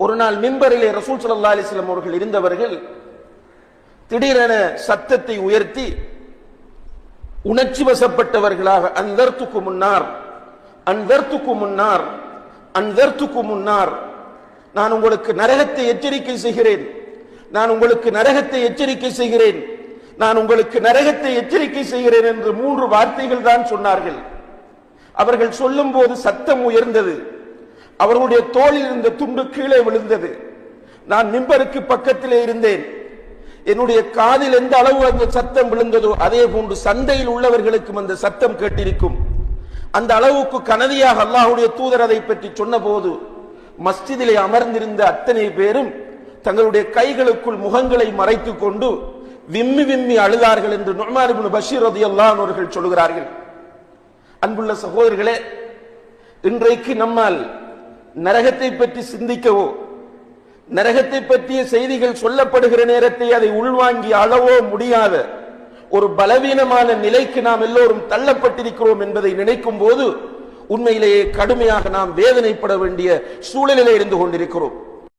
ஒரு நாள் மிம்பரிலே ரசூல் சல்லா அலிஸ்லாம் அவர்கள் இருந்தவர்கள் திடீரென சத்தத்தை உயர்த்தி உணர்ச்சி வசப்பட்டவர்களாக அந்தர்த்துக்கு முன்னார் அந்தர்த்துக்கு முன்னார் அந்தர்த்துக்கு முன்னார் நான் உங்களுக்கு நரகத்தை எச்சரிக்கை செய்கிறேன் நான் உங்களுக்கு நரகத்தை எச்சரிக்கை செய்கிறேன் நான் உங்களுக்கு நரகத்தை எச்சரிக்கை செய்கிறேன் என்று மூன்று வார்த்தைகள் தான் சொன்னார்கள். அவர்கள் சொல்லும் போது சத்தம் உயர்ந்தது. அவர்களுடைய தோளில் இருந்த துண்டு கீழே விழுந்தது. நான் மிம்பருக்கு பக்கத்திலே இருந்தேன். என்னுடைய காதில் எந்த அளவு அந்த சத்தம் விழுந்ததோ அதே போன்று சந்தையில் உள்ளவர்களுக்கும் அந்த சத்தம் கேட்டிருக்கும். அந்த அளவுக்கு கனதியாக அல்லாஹுடைய தூதர் அதை பற்றி சொன்னபோது மஸ்ஜிதிலே அமர்ந்திருந்த அத்தனை பேரும் தங்களுடைய கைகளுக்குள் முகங்களை மறைத்துக் கொண்டு விம்மி விம்மி அழுதார்கள் என்று நுமார் பஷீர் ரதி அவர்கள் சொல்கிறார்கள் அன்புள்ள சகோதரர்களே இன்றைக்கு நம்மால் நரகத்தை பற்றி சிந்திக்கவோ நரகத்தை பற்றிய செய்திகள் சொல்லப்படுகிற நேரத்தை அதை உள்வாங்கி அளவோ முடியாத ஒரு பலவீனமான நிலைக்கு நாம் எல்லோரும் தள்ளப்பட்டிருக்கிறோம் என்பதை நினைக்கும் போது உண்மையிலேயே கடுமையாக நாம் வேதனைப்பட வேண்டிய சூழலிலே இருந்து கொண்டிருக்கிறோம்.